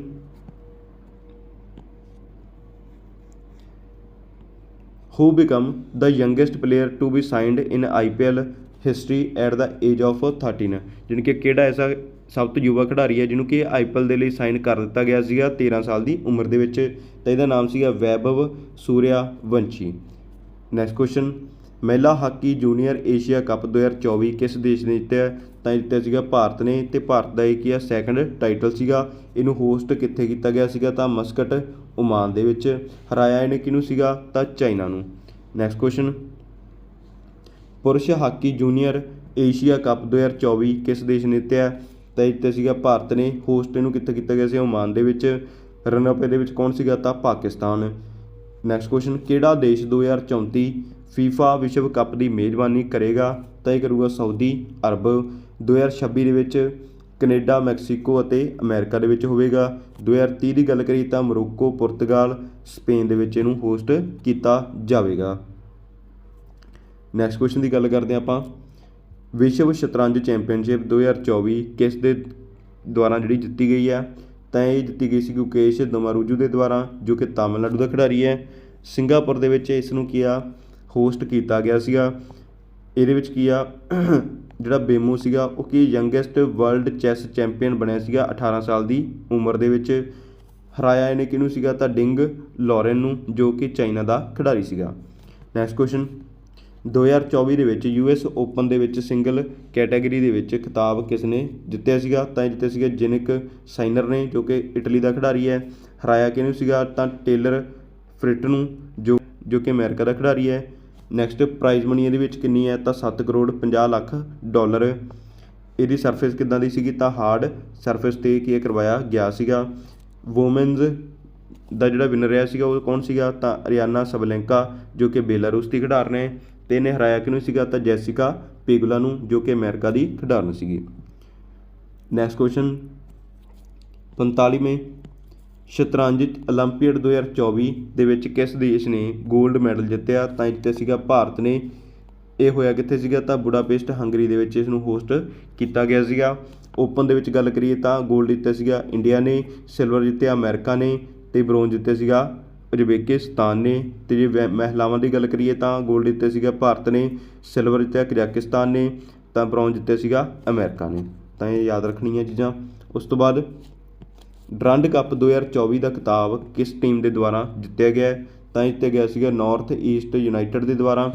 who become the youngest player to be signed in IPL history at the age of 13 ਜਾਣੀ ਕਿ ਕਿਹੜਾ ਐਸਾ ਸਭ ਤੋਂ ਯੁਵਾ ਖਿਡਾਰੀ ਹੈ ਜਿਹਨੂੰ ਕਿ ਆਈਪੀਐਲ ਦੇ ਲਈ ਸਾਈਨ ਕਰ ਦਿੱਤਾ ਗਿਆ ਸੀਗਾ 13 ਸਾਲ ਦੀ ਉਮਰ ਦੇ ਵਿੱਚ ਤਾਂ ਇਹਦਾ ਨਾਮ ਸੀਗਾ Vaibhav Suryavanshi next question ਮਹਿਲਾ ਹਾਕੀ ਜੂਨੀਅਰ ਏਸ਼ੀਆ ਕੱਪ 2024 ਕਿਸ ਦੇਸ਼ ਨੇ ਜਿੱਤਿਆ ਤਾਂ ਜਿੱਤਿਆ ਸੀਗਾ ਭਾਰਤ ਨੇ ਤੇ ਭਾਰਤ ਦਾ ਇਹ ਕੀ ਆ ਸੈਕੰਡ ਟਾਈਟਲ ਸੀਗਾ। ਇਹਨੂੰ ਹੋਸਟ ਕਿੱਥੇ ਕੀਤਾ ਗਿਆ ਸੀਗਾ ਤਾਂ ਮਸਕਟ ਓਮਾਨ ਦੇ ਵਿੱਚ। ਹਰਾਇਆ ਇਹਨੇ ਕਿਹਨੂੰ ਸੀਗਾ? ਤਾਂ ਚਾਈਨਾ ਨੂੰ। ਨੈਕਸਟ ਕੁਐਸਚਨ ਪੁਰਸ਼ ਹਾਕੀ ਜੂਨੀਅਰ ਏਸ਼ੀਆ ਕੱਪ 2024 ਕਿਸ ਦੇਸ਼ ਨੇ ਜਿੱਤਿਆ ਤਾਂ ਜਿੱਤਿਆ ਸੀਗਾ ਭਾਰਤ ਨੇ। ਹੋਸਟ ਇਹਨੂੰ ਕਿੱਥੇ ਕੀਤਾ ਗਿਆ ਸੀ? ਓਮਾਨ ਦੇ ਵਿੱਚ। ਰਨਅਪ ਇਹਦੇ ਵਿੱਚ ਕੌਣ ਸੀਗਾ? ਤਾਂ ਪਾਕਿਸਤਾਨ। ਨੈਕਸਟ ਕੁਐਸਚਨ ਕਿਹੜਾ ਦੇਸ਼ 2034 ਫੀਫਾ ਵਿਸ਼ਵ ਕੱਪ ਦੀ ਮੇਜ਼ਬਾਨੀ ਕਰੇਗਾ ਤਾਂ ਇਹ ਕਰੂਗਾ ਸਾਊਦੀ ਅਰਬ। 2026 ਦੇ ਵਿੱਚ ਕੈਨੇਡਾ, ਮੈਕਸੀਕੋ ਅਤੇ ਅਮਰੀਕਾ ਦੇ ਵਿੱਚ ਹੋਵੇਗਾ। 2030 ਦੀ ਗੱਲ ਕਰੀ ਤਾਂ ਮੋਰੋਕੋ, ਪੁਰਤਗਾਲ, ਸਪੇਨ ਦੇ ਵਿੱਚ ਇਹਨੂੰ ਹੋਸਟ ਕੀਤਾ ਜਾਵੇਗਾ। ਨੈਕਸਟ ਕੁਐਸਚਨ ਦੀ ਗੱਲ ਕਰਦੇ ਹਾਂ ਆਪਾਂ। ਵਿਸ਼ਵ ਸ਼ਤਰੰਜ ਚੈਂਪੀਅਨਸ਼ਿਪ 2024 ਕਿਸ ਦੇ ਦੁਆਰਾ ਜਿਹੜੀ ਜਿੱਤੀ ਗਈ ਹੈ? ਤਾਂ ਇਹ ਜਿੱਤੀ ਗਈ ਸੀ ਗੁਕੇਸ਼ ਦਮਾਰੂਜੂ ਦੇ ਦੁਆਰਾ, ਜੋ ਕਿ ਤਾਮਿਲਨਾਡੂ ਦਾ ਖਿਡਾਰੀ ਹੈ। ਸਿੰਗਾਪੁਰ ਦੇ ਵਿੱਚ ਇਸ ਨੂੰ ਕੀ ਆ ਹੋਸਟ ਕੀਤਾ ਗਿਆ ਸੀਗਾ। ਇਹਦੇ ਵਿੱਚ ਕੀ ਆ, ਜਿਹੜਾ ਬੇਮੂ ਸੀਗਾ, ਉਹ ਕੀ ਯੰਗੈਸਟ ਵਰਲਡ ਚੈਸ ਚੈਂਪੀਅਨ ਬਣਿਆ ਸੀਗਾ 18 ਸਾਲ ਦੀ ਉਮਰ ਦੇ ਵਿੱਚ। ਹਰਾਇਆ ਇਹਨੇ ਕਿਹਨੂੰ ਸੀਗਾ? ਤਾਂ ਡਿੰਗ ਲੋਰੈਨ ਨੂੰ, ਜੋ ਕਿ ਚਾਈਨਾ ਦਾ ਖਿਡਾਰੀ ਸੀਗਾ। ਨੈਕਸਟ ਕੁਐਸਚਨ 2024 ਦੇ ਵਿੱਚ ਯੂਐਸ ਓਪਨ ਦੇ ਵਿੱਚ ਸਿੰਗਲ ਕੈਟਾਗਰੀ ਦੇ ਵਿੱਚ ਖਿਤਾਬ ਕਿਸ ਨੇ ਜਿੱਤਿਆ ਸੀਗਾ? ਤਾਂ ਇਹ ਜਿੱਤਿਆ ਸੀਗਾ ਜਿਨਿਕ ਸਾਈਨਰ ਨੇ, ਜੋ ਕਿ ਇਟਲੀ ਦਾ ਖਿਡਾਰੀ ਹੈ। ਹਰਾਇਆ ਕਿਹਨੂੰ ਸੀਗਾ? ਤਾਂ ਟੇਲਰ ਫ੍ਰਿਟ ਨੂੰ, ਜੋ ਜੋ ਕਿ ਅਮਰੀਕਾ ਦਾ ਖਿਡਾਰੀ ਹੈ। ਨੈਕਸਟ ਪ੍ਰਾਈਜ਼ ਮਨੀ ਇਹਦੇ ਵਿੱਚ ਕਿੰਨੀ ਹੈ? ਤਾਂ 7 ਕਰੋੜ 50 ਲੱਖ ਡਾਲਰ ਇਹਦੀ ਸਰਫੇਸ ਕਿੱਦਾਂ ਦੀ ਸੀਗੀ? ਤਾਂ ਹਾਰਡ ਸਰਫੇਸ ਤੇ ਕੀ ਇਹ ਕਰਵਾਇਆ ਗਿਆ ਸੀਗਾ। ਵੂਮਨਸ ਦਾ ਜਿਹੜਾ ਵਿਨਰ ਰਿਹਾ ਸੀਗਾ, ਉਹ ਕੌਣ ਸੀਗਾ? ਤਾਂ ਅਰੀਆਨਾ ਸਬਲੈਂਕਾ ਜੋ ਕਿ ਬੇਲਾਰੂਸ ਦੀ ਖਿਡਾਰਨ ਹੈ ਤੇ ਇਹਨੇ ਹਰਾਇਆ ਕਿਹਨੂੰ ਸੀਗਾ? ਤਾਂ ਜੈਸਿਕਾ ਪੇਗੁਲਾ ਨੂੰ, ਜੋ ਕਿ ਅਮਰੀਕਾ ਦੀ ਖਿਡਾਰਨ ਸੀਗੀ। ਨੈਕਸਟ ਕੁਐਸਚਨ 45ਵੇਂ ਸ਼ਤਰੰਜ ਓਲੰਪੀਅਡ ਦੋ ਹਜ਼ਾਰ ਚੌਵੀ ਦੇ ਵਿੱਚ ਕਿਸ ਦੇਸ਼ ਨੇ ਗੋਲਡ ਮੈਡਲ ਜਿੱਤਿਆ? ਤਾਂ ਇੱਥੇ ਸੀਗਾ ਭਾਰਤ ਨੇ, ਇਹ ਹੋਇਆ ਕਿੱਥੇ ਸੀਗਾ? ਤਾਂ ਬੁਡਾਪੇਸਟ, ਹੰਗਰੀ ਦੇ ਵਿੱਚ ਇਸ ਨੂੰ ਹੋਸਟ ਕੀਤਾ ਗਿਆ ਸੀਗਾ। ਓਪਨ ਦੇ ਵਿੱਚ ਗੱਲ ਕਰੀਏ ਤਾਂ 골ਡ ਜਿੱਤਿਆ ਸੀਗਾ ਇੰਡੀਆ ਨੇ ਸਿਲਵਰ ਜਿੱਤਿਆ ਅਮਰੀਕਾ ਨੇ ਤੇ ਬ੍ਰੌਂਜ ਜਿੱਤਿਆ ਸੀਗਾ ਉਜ਼ਬੇਕਿਸਤਾਨ ਨੇ। ਤੇ ਜੇ ਮਹਿਲਾਵਾਂ ਦੀ ਗੱਲ ਕਰੀਏ ਤਾਂ 골ਡ ਜਿੱਤਿਆ ਸੀਗਾ ਭਾਰਤ ਨੇ ਸਿਲਵਰ ਜਿੱਤਿਆ ਕਜ਼ਾਕਿਸਤਾਨ ਨੇ, ਤਾਂ ਬ੍ਰੌਂਜ ਜਿੱਤਿਆ ਸੀਗਾ ਅਮਰੀਕਾ ਨੇ। ਤਾਂ ਇਹ ਯਾਦ ਰੱਖਣੀਆਂ ਚੀਜ਼ਾਂ। ਉਸ ਤੋਂ ਬਾਅਦ ਡਰੰਡ ਕੱਪ 2024 ਦਾ ਖਿਤਾਬ ਕਿਸ ਟੀਮ ਦੇ ਦੁਆਰਾ ਜਿੱਤਿਆ ਗਿਆ ਤਾਂ ਜਿੱਤਿਆ ਗਿਆ ਸੀਗਾ ਨਾਰਥ ਈਸਟ ਯੂਨਾਈਟਿਡ ਦੇ ਦੁਆਰਾ।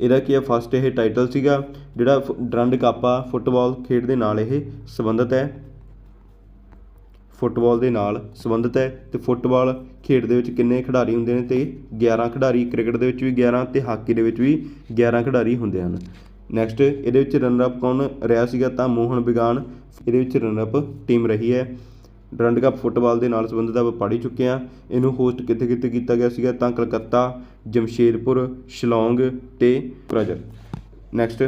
ਇਹਦਾ ਕੀ ਹੈ? ਫਸਟ ਇਹ ਟਾਈਟਲ ਸੀਗਾ, ਜਿਹੜਾ ਫੁ- ਡਰੰਡ ਕੱਪ ਆ ਫੁੱਟਬਾਲ ਖੇਡ ਦੇ ਨਾਲ ਇਹ ਸੰਬੰਧਿਤ ਹੈ। ਫੁੱਟਬਾਲ ਦੇ ਨਾਲ ਸੰਬੰਧਿਤ ਹੈ ਤੇ ਫੁੱਟਬਾਲ ਖੇਡ ਦੇ ਵਿੱਚ ਕਿੰਨੇ ਖਿਡਾਰੀ ਹੁੰਦੇ ਨੇ ਤੇ 11 ਖਿਡਾਰੀ ਕ੍ਰਿਕਟ ਦੇ ਵਿੱਚ ਵੀ 11 ਤੇ ਹਾਕੀ ਦੇ ਵਿੱਚ ਵੀ 11 ਖਿਡਾਰੀ ਹੁੰਦੇ ਹਨ। ਨੈਕਸਟ ਇਹਦੇ ਵਿੱਚ ਰਨਰ ਅਪ ਕੌਣ ਰਿਹਾ ਸੀਗਾ? ਤਾਂ ਮੋਹਨ ਬਿਗਾਨ। ਇਹਦੇ ਵਿੱਚ ਰਨਰ ਅਪ ਟੀਮ ਰਹੀ ਹੈ। ਡਰੰਡ ਕੱਪ ਫੁੱਟਬਾਲ ਦੇ ਨਾਲ ਸੰਬੰਧਿਤ ਆਪਾਂ ਪੜ੍ਹ ਹੀ ਚੁੱਕੇ ਹਾਂ। ਇਹਨੂੰ ਹੋਸਟ ਕਿੱਥੇ ਕਿੱਥੇ ਕੀਤਾ ਗਿਆ ਸੀਗਾ? ਤਾਂ ਕਲਕੱਤਾ, ਜਮਸ਼ੇਦਪੁਰ, ਸ਼ਿਲੌਂਗ ਅਤੇ ਪ੍ਰਜਰ ਨੈਕਸਟ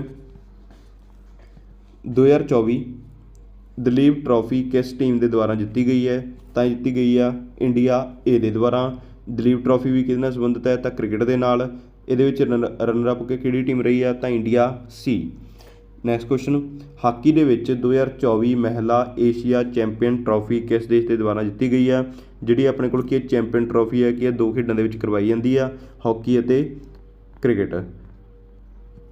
2024 ਦਲੀਪ ਟਰਾਫੀ ਕਿਸ ਟੀਮ ਦੇ ਦੁਆਰਾ ਜਿੱਤੀ ਗਈ ਹੈ? ਤਾਂ ਜਿੱਤੀ ਗਈ ਆ ਇੰਡੀਆ ਏ ਦੇ ਦੁਆਰਾ। ਦਲੀਪ ਟਰਾਫੀ ਵੀ ਕਿਹਦੇ ਨਾਲ ਸੰਬੰਧਿਤ ਹੈ? ਤਾਂ ਕ੍ਰਿਕਟ ਦੇ ਨਾਲ। ਇਹਦੇ ਵਿੱਚ ਰਨਰ ਅਪ ਕਿਹੜੀ ਟੀਮ ਰਹੀ ਆ? ਤਾਂ India C next question hockey ਦੇ ਵਿੱਚ 2024 ਮਹਿਲਾ ਏਸ਼ੀਆ ਚੈਂਪੀਅਨ ਟਰਾਫੀ ਕਿਸ ਦੇਸ਼ ਦੇ ਦੁਆਰਾ ਜਿੱਤੀ ਗਈ ਆ? ਜਿਹੜੀ ਆਪਣੇ ਕੋਲ ਕੀ ਚੈਂਪੀਅਨ ਟਰਾਫੀ ਹੈ ਕਿ ਇਹ ਦੋ ਖੇਡਾਂ ਦੇ ਵਿੱਚ ਕਰਵਾਈ ਜਾਂਦੀ ਆ? ਹਾਕੀ ਅਤੇ ਕ੍ਰਿਕਟ।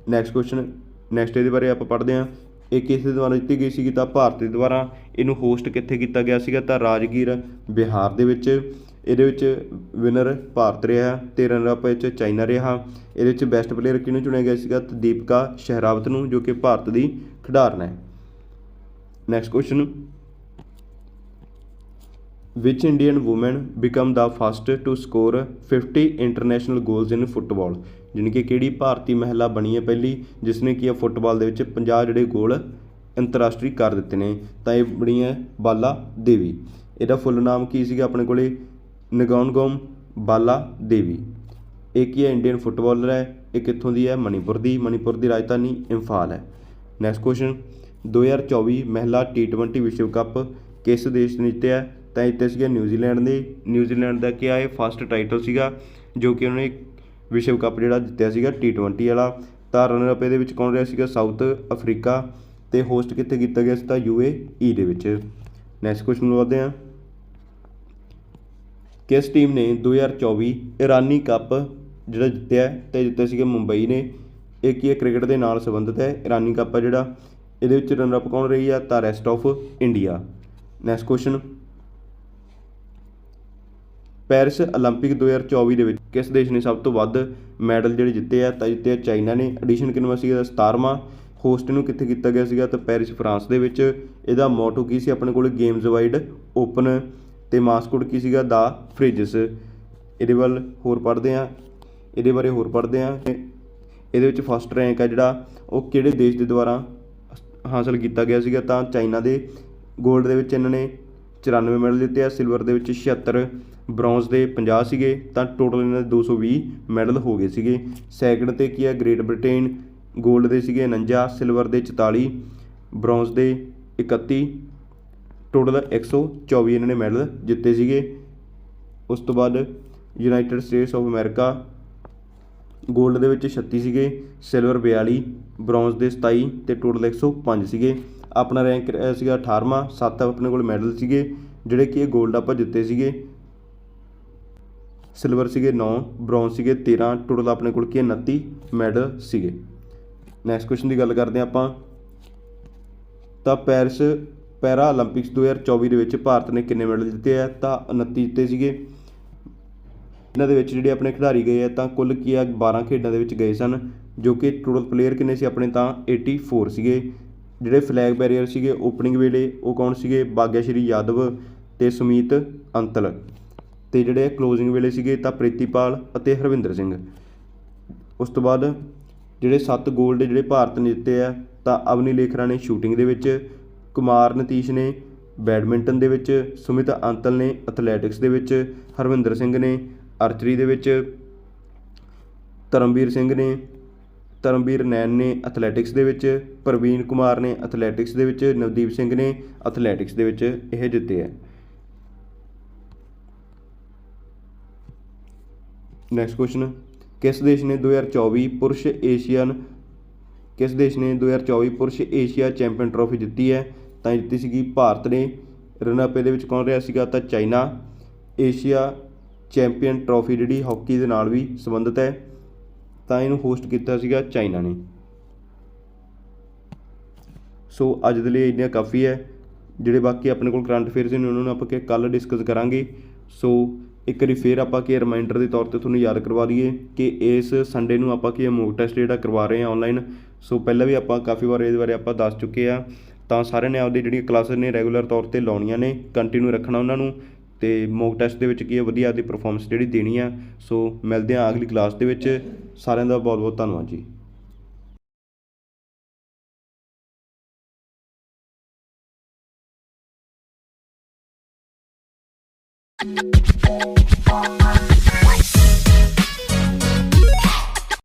ਨੈਕਸਟ ਕੁਐਸਚਨ ਨੈਕਸਟ ਇਹਦੇ ਬਾਰੇ ਆਪਾਂ ਪੜ੍ਹਦੇ ਹਾਂ। ਇਹ ਕਿਸ ਦੇ ਦੁਆਰਾ ਜਿੱਤੀ ਗਈ ਸੀਗੀ? ਤਾਂ ਭਾਰਤ ਦੇ ਦੁਆਰਾ। ਇਹਨੂੰ ਹੋਸਟ ਕਿੱਥੇ ਕੀਤਾ ਗਿਆ ਸੀਗਾ? ਤਾਂ ਰਾਜਗੀਰ ਬਿਹਾਰ ਦੇ ਵਿੱਚ। ਇਹਦੇ ਵਿੱਚ ਵਿਨਰ ਭਾਰਤ ਰਿਹਾ, ਤੇ ਰਨਰ ਅਪ ਵਿੱਚ ਚਾਈਨਾ ਰਿਹਾ। ਇਹਦੇ ਵਿੱਚ ਬੈਸਟ ਪਲੇਅਰ ਕਿਹਨੂੰ ਚੁਣਿਆ ਗਿਆ ਸੀਗਾ? ਤਾਂ ਦੀਪਕਾ ਸ਼ਹਿਰਾਵਤ ਨੂੰ, ਜੋ ਕਿ ਭਾਰਤ ਦੀ ਖਿਡਾਰਨ ਹੈ। Next question which Indian woman become the first to score 50 international goals in football? ਜਾਣੀ ਕਿ ਕਿਹੜੀ ਭਾਰਤੀ ਮਹਿਲਾ ਬਣੀ ਹੈ ਪਹਿਲੀ ਜਿਸ ਨੇ ਕੀ ਆ ਫੁੱਟਬਾਲ ਦੇ ਵਿੱਚ 50 ਜਿਹੜੇ ਗੋਲ ਅੰਤਰਰਾਸ਼ਟਰੀ ਕਰ ਦਿੱਤੇ ਨੇ? ਤਾਂ ਇਹ ਬਣੀ ਹੈ ਬਾਲਾ ਦੇਵੀ। ਇਹਦਾ ਫੁੱਲ ਨਾਮ ਕੀ ਸੀਗਾ ਆਪਣੇ ਕੋਲੇ? ਨਗੌਨਗੋਮ ਬਾਲਾ ਦੇਵੀ। ਇਹ ਕੀ ਹੈ? ਇੰਡੀਅਨ ਫੁੱਟਬਾਲਰ ਹੈ। ਇਹ ਕਿੱਥੋਂ ਦੀ ਹੈ? ਮਣੀਪੁਰ ਦੀ। ਮਣੀਪੁਰ ਦੀ ਰਾਜਧਾਨੀ ਇੰਫਾਲ ਹੈ। ਨੈਕਸਟ ਕੁਐਸਚਨ 2024 ਮਹਿਲਾ T20 ਵਿਸ਼ਵ ਕੱਪ ਕਿਸ ਦੇਸ਼ ਨੇ ਜਿੱਤਿਆ ਤਾਂ ਇੱਥੇ ਸੀਗਾ ਨਿਊਜ਼ੀਲੈਂਡ ਦੇ। ਨਿਊਜ਼ੀਲੈਂਡ ਦਾ ਕੀ ਇਹ ਫਸਟ ਟਾਈਟਲ ਸੀਗਾ, ਜੋ ਕਿ ਉਹਨਾਂ ਨੇ ਵਿਸ਼ਵ ਕੱਪ ਜਿਹੜਾ ਜਿੱਤਿਆ ਸੀਗਾ T20 ਵਾਲਾ। ਤਾਂ ਰਨਰ ਅਪ ਇਹਦੇ ਵਿੱਚ ਕੌਣ ਰਿਹਾ ਸੀਗਾ? ਸਾਊਥ ਅਫਰੀਕਾ ਤੇ ਹੋਸਟ ਕਿੱਥੇ ਕੀਤਾ ਗਿਆ ਸੀ? ਤਾਂ UAE ਦੇ ਵਿੱਚ। ਨੈਕਸਟ ਕੁਐਸਚਨ ਨੂੰ ਵਧਦੇ ਹਾਂ। ਕਿਸ ਟੀਮ ਨੇ 2024 ਇਰਾਨੀ ਕੱਪ ਜਿਹੜਾ ਜਿੱਤਿਆ ਹੈ ਤੇ ਜਿੱਤੇ ਸੀਗੇ ਮੁੰਬਈ ਨੇ ਇਹ ਕੀ ਹੈ ਕ੍ਰਿਕਟ ਦੇ ਨਾਲ ਸੰਬੰਧਿਤ ਹੈ ਇਰਾਨੀ ਕੱਪ ਹੈ ਜਿਹੜਾ ਇਹਦੇ ਵਿੱਚ ਰਨਰ ਅਪ ਕੌਣ ਰਹੀ ਆ ਤਾਂ rest of India next question Paris 올림픽 2024 ਦੇ ਵਿੱਚ ਕਿਸ ਦੇਸ਼ ਨੇ ਸਭ ਤੋਂ ਵੱਧ ਮੈਡਲ ਜਿਹੜੇ ਜਿੱਤੇ ਆ ਤਾਂ ਜਿੱਤੇ ਆ ਚਾਈਨਾ ਨੇ ਐਡੀਸ਼ਨ ਕਿੰਨਵਾਂ ਸੀਗਾ 17ਵਾਂ ਹੋਸਟ ਨੂੰ ਕਿੱਥੇ ਕੀਤਾ ਗਿਆ ਸੀਗਾ ਤਾਂ ਪੈਰਿਸ ਫਰਾਂਸ ਦੇ ਵਿੱਚ ਇਹਦਾ ਮੋਟੋ ਕੀ ਸੀ ਆਪਣੇ ਕੋਲ ਗੇਮਸ ਵਾਈਡ ਓਪਨ ਅਤੇ ਮਾਸਕੋਡ ਕੀ ਸੀਗਾ? ਦਾ ਫ੍ਰਿਜਸ ਇਹਦੇ ਵੱਲ ਹੋਰ ਪੜ੍ਹਦੇ ਹਾਂ। ਇਹਦੇ ਬਾਰੇ ਹੋਰ ਪੜ੍ਹਦੇ ਆ ਇਹਦੇ ਵਿੱਚ ਫਸਟ ਰੈਂਕ ਆ ਜਿਹੜਾ, ਉਹ ਕਿਹੜੇ ਦੇਸ਼ ਦੇ ਦੁਆਰਾ ਹਾਸਲ ਕੀਤਾ ਗਿਆ ਸੀਗਾ? ਤਾਂ ਚਾਈਨਾ ਦੇ। 골ਡ ਦੇ ਵਿੱਚ ਇਹਨਾਂ ਨੇ 94 ਮੈਡਲ ਜਿੱਤੇ ਆ ਸਿਲਵਰ ਦੇ ਵਿੱਚ 76 ਬ੍ਰੌਂਜ਼ ਦੇ 50 ਸੀਗੇ। ਤਾਂ ਟੋਟਲ ਇਹਨਾਂ ਦੇ 220 ਮੈਡਲ ਹੋ ਗਏ ਸੀਗੇ। ਸੈਕਿੰਡ ਤੇ ਕੀ ਆ? ਗ੍ਰੇਟ ਬ੍ਰਿਟੇਨ 골ਡ ਦੇ ਸੀਗੇ 49 ਸਿਲਵਰ ਦੇ 44 ਬ੍ਰੌਂਜ਼ ਦੇ 31 ਟੋਟਲ 124 ਇਹਨਾਂ ਨੇ ਮੈਡਲ ਜਿੱਤੇ ਸੀਗੇ। ਉਸ ਤੋਂ ਬਾਅਦ ਯੂਨਾਈਟਿਡ ਸਟੇਟਸ ਆਫ ਅਮਰੀਕਾ 골ਡ ਦੇ ਵਿੱਚ 36 ਸੀਗੇ ਸਿਲਵਰ 42 ਬ੍ਰੌਂਜ਼ ਦੇ 27 ਤੇ ਟੋਟਲ 105 ਸੀਗੇ। ਆਪਣਾ ਰੈਂਕ ਸੀਗਾ 18ਵਾਂ 7 ਆਪਣੇ ਕੋਲ ਮੈਡਲ ਸੀਗੇ, ਜਿਹੜੇ ਕਿ ਇਹ 골ਡ ਆਪਾਂ ਜਿੱਤੇ ਸੀਗੇ। ਸਿਲਵਰ ਸੀਗੇ 9 ਬ੍ਰੌਂਜ਼ ਸੀਗੇ 13 ਟੋਟਲ ਆਪਣੇ ਕੋਲ ਕੀ ਹੈ 29 ਮੈਡਲ ਸੀਗੇ। ਨੈਕਸਟ ਕੁਐਸਚਨ ਦੀ ਗੱਲ ਕਰਦੇ ਹਾਂ ਆਪਾਂ। ਤਾਂ ਪੈਰਿਸ ਪੈਰਾ 올림픽ਸ 2024 ਦੇ ਵਿੱਚ ਭਾਰਤ ਨੇ ਕਿੰਨੇ ਮੈਡਲ ਜਿੱਤੇ ਆ? ਤਾਂ 29 ਜਿੱਤੇ ਸੀਗੇ। ਇਹਨਾਂ ਦੇ ਵਿੱਚ ਜਿਹੜੇ ਆਪਣੇ ਖਿਡਾਰੀ ਗਏ ਆ, ਤਾਂ ਕੁੱਲ ਕੀ ਆ? 12 ਖੇਡਾਂ ਦੇ ਵਿੱਚ ਗਏ ਸਨ, ਜੋ ਕਿ ਟੋਟਲ ਪਲੇਅਰ ਕਿੰਨੇ ਸੀ ਆਪਣੇ? ਤਾਂ 84 ਸੀਗੇ। ਜਿਹੜੇ ਫਲੈਗ ਬੈਰੀਅਰ ਸੀਗੇ ਓਪਨਿੰਗ ਵੇਲੇ ਉਹ ਕੌਣ ਸੀਗੇ? ਬਾਗਿਆਸ਼ਰੀ ਯਾਦਵ ਤੇ ਸੁਮੀਤ ਅੰਤਲ। ਤੇ ਜਿਹੜੇ ਕਲੋਜ਼ਿੰਗ ਵੇਲੇ ਸੀਗੇ, ਤਾਂ ਪ੍ਰੀਤੀਪਾਲ ਅਤੇ ਹਰਵਿੰਦਰ ਸਿੰਘ। ਉਸ ਤੋਂ ਬਾਅਦ ਜਿਹੜੇ 7 ਗੋਲਡ ਜਿਹੜੇ ਭਾਰਤ ਨੇ ਜਿੱਤੇ ਆ, ਤਾਂ ਅਵਨੀ ਲੇਖਰਾ ਨੇ ਸ਼ੂਟਿੰਗ ਦੇ ਵਿੱਚ ਕੁਮਾਰ ਨਤੀਸ਼ ਨੇ ਬੈਡਮਿੰਟਨ ਦੇ ਵਿੱਚ, ਸੁਮਿਤ ਅੰਤਲ ਨੇ ਐਥਲੈਟਿਕਸ ਦੇ ਵਿੱਚ, ਹਰਵਿੰਦਰ ਸਿੰਘ ਨੇ ਆਰਚਰੀ ਦੇ ਵਿੱਚ, ਧਰਮਵੀਰ ਸਿੰਘ ਨੇ, ਧਰਮਵੀਰ ਨੈਨ ਨੇ ਐਥਲੈਟਿਕਸ ਦੇ ਵਿੱਚ, ਪ੍ਰਵੀਨ ਕੁਮਾਰ ਨੇ ਐਥਲੈਟਿਕਸ ਦੇ ਵਿੱਚ, ਨਵਦੀਪ ਸਿੰਘ ਨੇ ਐਥਲੈਟਿਕਸ ਦੇ ਵਿੱਚ ਇਹ ਜਿੱਤੇ ਹੈ ਨੈਕਸਟ ਕੁਐਸਚਨ ਕਿਸ ਦੇਸ਼ ਨੇ 2024 ਪੁਰਸ਼ ਏਸ਼ੀਅਨ ਕਿਸ ਦੇਸ਼ ਨੇ 2024 ਪੁਰਸ਼ ਏਸ਼ੀਆ ਚੈਂਪੀਅਨ ਟਰੋਫੀ ਜਿੱਤੀ ਹੈ? ਤਾਂ ਜਿੱਤੀ ਸੀਗੀ ਭਾਰਤ ਨੇ। ਰਨਰ ਅਪ ਇਹਦੇ ਵਿੱਚ ਕੌਣ ਰਿਹਾ ਸੀਗਾ? ਤਾਂ ਚਾਈਨਾ। ਏਸ਼ੀਆ ਚੈਂਪੀਅਨ ਟਰੋਫੀ ਜਿਹੜੀ ਹਾਕੀ ਦੇ ਨਾਲ ਵੀ ਸੰਬੰਧਿਤ ਹੈ। ਤਾਂ ਇਹਨੂੰ ਹੋਸਟ ਕੀਤਾ ਸੀਗਾ ਚਾਈਨਾ ਨੇ। ਸੋ ਅੱਜ ਦੇ ਲਈ ਇੰਨਾ ਕਾਫੀ ਹੈ। ਜਿਹੜੇ ਬਾਕੀ ਆਪਣੇ ਕੋਲ ਕਰੰਟ ਅਫੇਅਰਸ ਨੇ, ਉਹਨਾਂ ਨੂੰ ਆਪਾਂ ਕਿ ਕੱਲ ਡਿਸਕਸ ਕਰਾਂਗੇ। ਸੋ ਇੱਕ ਵਾਰੀ ਫੇਰ ਆਪਾਂ ਕੀ ਰਿਮਾਈਂਡਰ ਦੇ ਤੌਰ ਤੇ ਤੁਹਾਨੂੰ ਯਾਦ ਕਰਵਾ ਦਈਏ ਕਿ ਇਸ ਸੰਡੇ ਨੂੰ ਆਪਾਂ ਕੀ ਮੋਕ ਟੈਸਟ ਜਿਹੜਾ ਕਰਵਾ ਰਹੇ ਹਾਂ ਆਨਲਾਈਨ ਸੋ ਪਹਿਲਾਂ ਵੀ ਆਪਾਂ ਕਾਫੀ ਵਾਰ ਇਹਦੇ ਬਾਰੇ ਆਪਾਂ ਦੱਸ ਚੁੱਕੇ ਆ ਤਾਂ ਸਾਰਿਆਂ ਨੇ ਆਪਦੀ ਜਿਹੜੀਆਂ ਕਲਾਸਿਸ ਨੇ ਰੈਗੂਲਰ ਤੌਰ ਤੇ ਲਾਉਣੀਆਂ ਨੇ ਕੰਟੀਨਿਊ ਰੱਖਣਾ ਉਹਨਾਂ ਨੂੰ, ਤੇ ਮੋਕ ਟੈਸਟ ਦੇ ਵਿੱਚ ਕੀ ਹੈ ਵਧੀਆ ਆਪਦੀ ਪਰਫਾਰਮੈਂਸ ਜਿਹੜੀ ਦੇਣੀ ਆ, ਸੋ ਮਿਲਦੇ ਆ ਅਗਲੀ ਕਲਾਸ ਦੇ ਵਿੱਚ, ਸਾਰਿਆਂ ਦਾ ਬਹੁਤ ਬਹੁਤ ਧੰਨਵਾਦ ਜੀ you. Oh my.